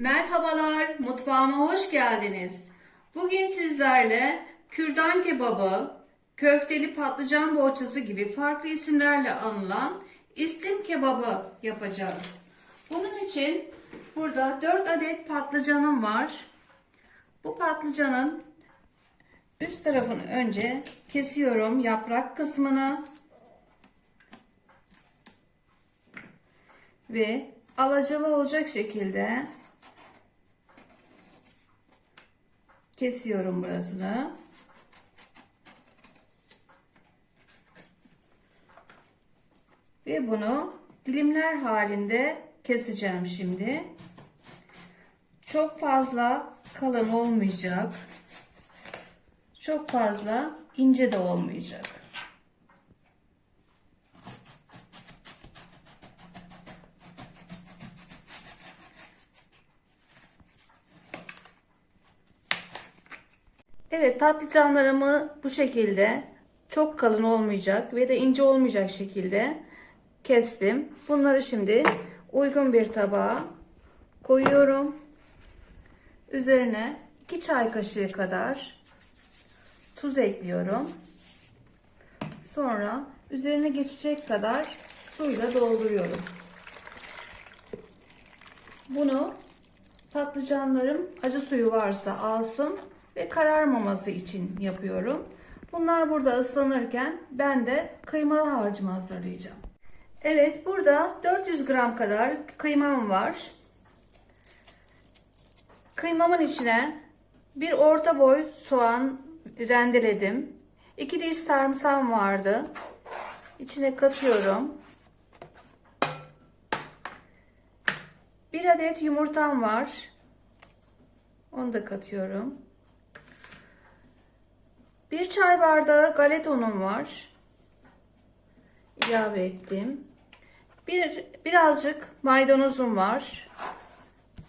Merhabalar, mutfağıma hoş geldiniz. Bugün sizlerle kürdan kebabı, köfteli patlıcan bohçası gibi farklı isimlerle anılan islim kebabı yapacağız. Bunun için burada 4 adet patlıcanım var. Bu patlıcanın üst tarafını önce kesiyorum yaprak kısmını ve alacalı olacak şekilde kesiyorum burasını. Ve bunu dilimler halinde keseceğim şimdi. Çok fazla kalın olmayacak. Çok fazla ince de olmayacak. Evet patlıcanlarımı bu şekilde çok kalın olmayacak ve de ince olmayacak şekilde kestim. Bunları şimdi uygun bir tabağa koyuyorum. Üzerine 2 çay kaşığı kadar tuz ekliyorum. Sonra üzerine geçecek kadar suyla dolduruyorum. Bunu patlıcanlarım acı suyu varsa alsın ve kararmaması için yapıyorum. Bunlar burada ıslanırken ben de kıymalı harcımı hazırlayacağım. Evet burada 400 gram kadar kıymam var. Kıymamın içine bir orta boy soğan rendeledim. 2 diş sarımsağım vardı. İçine katıyorum. Bir adet yumurtam var. Onu da katıyorum. Bir çay bardağı galeta unum var. İlave ettim. Bir, birazcık maydanozum var.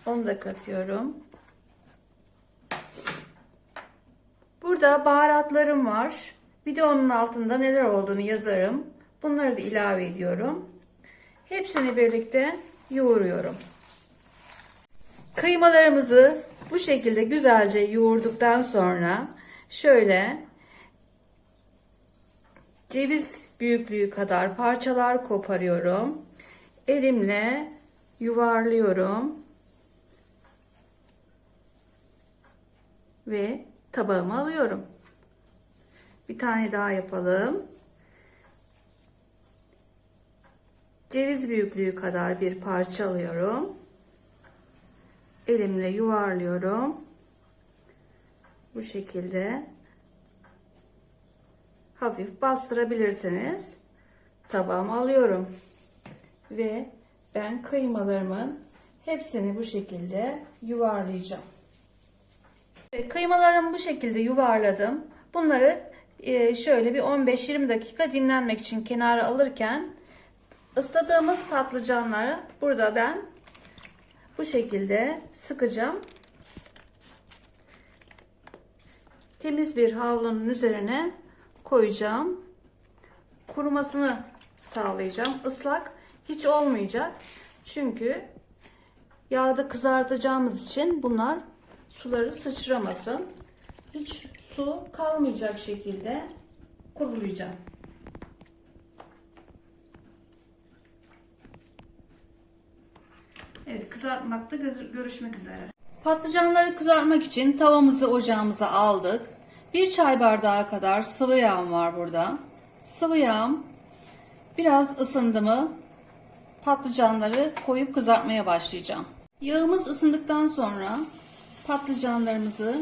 Onu da katıyorum. Burada baharatlarım var. Videonun altında neler olduğunu yazarım. Bunları da ilave ediyorum. Hepsini birlikte yoğuruyorum. Kıymalarımızı bu şekilde güzelce yoğurduktan sonra şöyle ceviz büyüklüğü kadar parçalar koparıyorum. Elimle yuvarlıyorum. Ve tabağıma alıyorum. Bir tane daha yapalım. Ceviz büyüklüğü kadar bir parça alıyorum. Elimle yuvarlıyorum. Bu şekilde hafif bastırabilirsiniz. Tabağıma alıyorum. Ve ben kıymalarımın hepsini bu şekilde yuvarlayacağım. Kıymalarımı bu şekilde yuvarladım. Bunları e, şöyle bir 15-20 dakika dinlenmek için kenara alırken ısladığımız patlıcanları burada ben bu şekilde sıkacağım. Temiz bir havlunun üzerine koyacağım. Kurumasını sağlayacağım. Islak hiç olmayacak. Çünkü yağda kızartacağımız için bunlar suları sıçramasın. Hiç su kalmayacak şekilde kurulayacağım. Evet kızartmakta görüşmek üzere. Patlıcanları kızartmak için tavamızı ocağımıza aldık. Bir çay bardağı kadar sıvı yağım var burada. Sıvı yağım biraz ısındı mı patlıcanları koyup kızartmaya başlayacağım. Yağımız ısındıktan sonra patlıcanlarımızı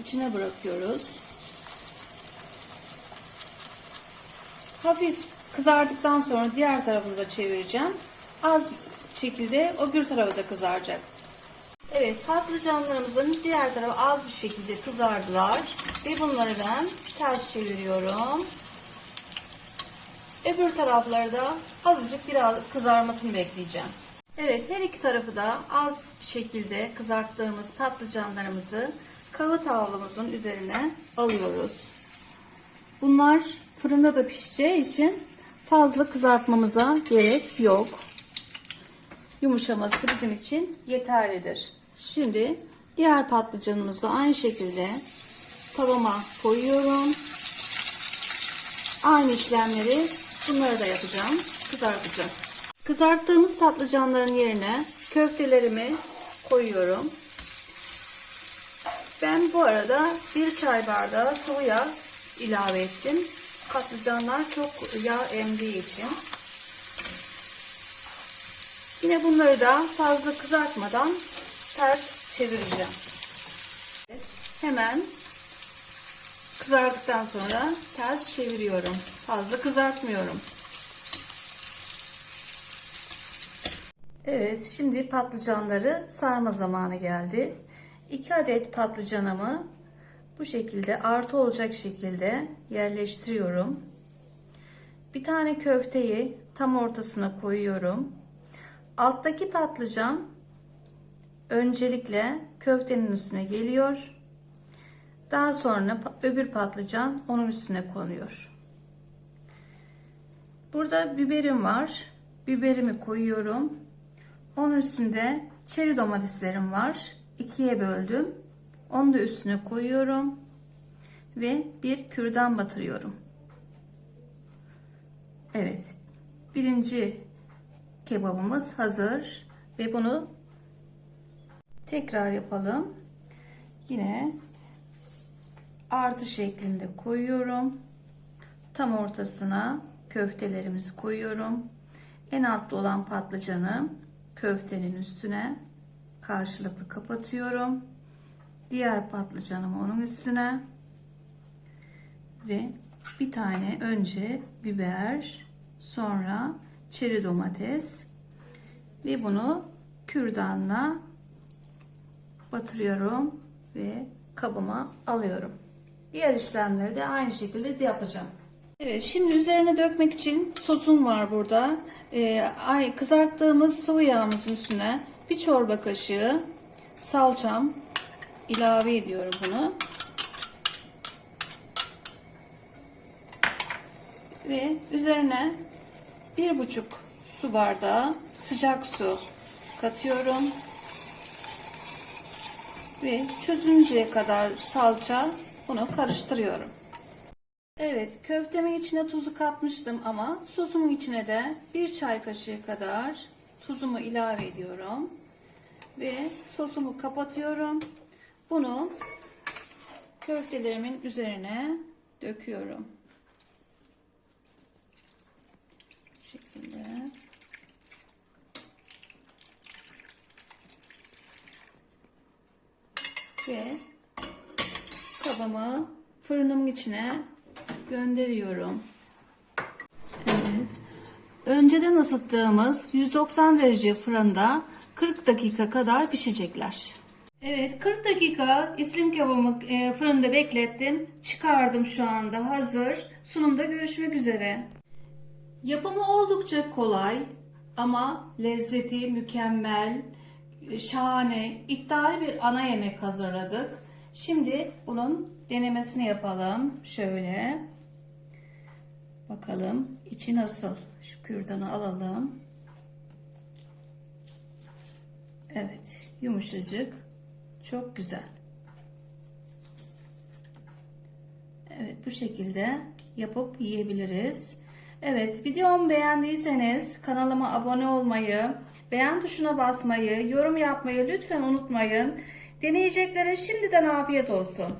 içine bırakıyoruz. Hafif kızardıktan sonra diğer tarafını da çevireceğim. Az şekilde o bir tarafı da kızaracak. Evet patlıcanlarımızın diğer tarafı az bir şekilde kızardılar. Ve bunları ben ters çeviriyorum. Öbür tarafları da azıcık biraz kızarmasını bekleyeceğim. Evet her iki tarafı da az bir şekilde kızarttığımız patlıcanlarımızı kağıt havlumuzun üzerine alıyoruz. Bunlar fırında da pişeceği için fazla kızartmamıza gerek yok. yumuşaması bizim için yeterlidir. Şimdi diğer patlıcanımızı da aynı şekilde tavama koyuyorum. Aynı işlemleri bunları da yapacağım. Kızartacağım. Kızarttığımız patlıcanların yerine köftelerimi koyuyorum. Ben bu arada bir çay bardağı sıvı yağ ilave ettim. Patlıcanlar çok yağ emdiği için. Yine bunları da fazla kızartmadan ters çevireceğim. Hemen kızardıktan sonra ters çeviriyorum. Fazla kızartmıyorum. Evet, şimdi patlıcanları sarma zamanı geldi. 2 adet patlıcanımı bu şekilde artı olacak şekilde yerleştiriyorum. Bir tane köfteyi tam ortasına koyuyorum. Alttaki patlıcan öncelikle köftenin üstüne geliyor. Daha sonra öbür patlıcan onun üstüne konuyor. Burada biberim var. Biberimi koyuyorum. Onun üstünde çeri domateslerim var. İkiye böldüm. Onu da üstüne koyuyorum. Ve bir kürdan batırıyorum. Evet. Birinci kebabımız hazır. Ve bunu tekrar yapalım. Yine artı şeklinde koyuyorum. Tam ortasına köftelerimizi koyuyorum. En altta olan patlıcanı köftenin üstüne karşılıklı kapatıyorum. Diğer patlıcanımı onun üstüne ve bir tane önce biber, sonra çeri domates ve bunu kürdanla batırıyorum ve kabıma alıyorum. Diğer işlemleri de aynı şekilde yapacağım. Evet, şimdi üzerine dökmek için sosum var burada. Ee, ay kızarttığımız sıvı yağımızın üstüne bir çorba kaşığı salçam ilave ediyorum bunu. Ve üzerine bir buçuk su bardağı sıcak su katıyorum. Ve çözünceye kadar salça bunu karıştırıyorum. Evet, köftemin içine tuzu katmıştım ama sosumun içine de bir çay kaşığı kadar tuzumu ilave ediyorum. Ve sosumu kapatıyorum. Bunu köftelerimin üzerine döküyorum. Bu şekilde. Ve kabımı fırınımın içine gönderiyorum. Evet. Önceden ısıttığımız 190 derece fırında 40 dakika kadar pişecekler. Evet 40 dakika islim kebabımı e, fırında beklettim. Çıkardım şu anda hazır. Sunumda görüşmek üzere. Yapımı oldukça kolay ama lezzeti mükemmel, şahane, iddialı bir ana yemek hazırladık. Şimdi bunun denemesini yapalım. Şöyle. Bakalım içi nasıl? Şu kürdanı alalım. Evet, yumuşacık. Çok güzel. Evet, bu şekilde yapıp yiyebiliriz. Evet, videomu beğendiyseniz kanalıma abone olmayı, beğen tuşuna basmayı, yorum yapmayı lütfen unutmayın. Deneyeceklere şimdiden afiyet olsun.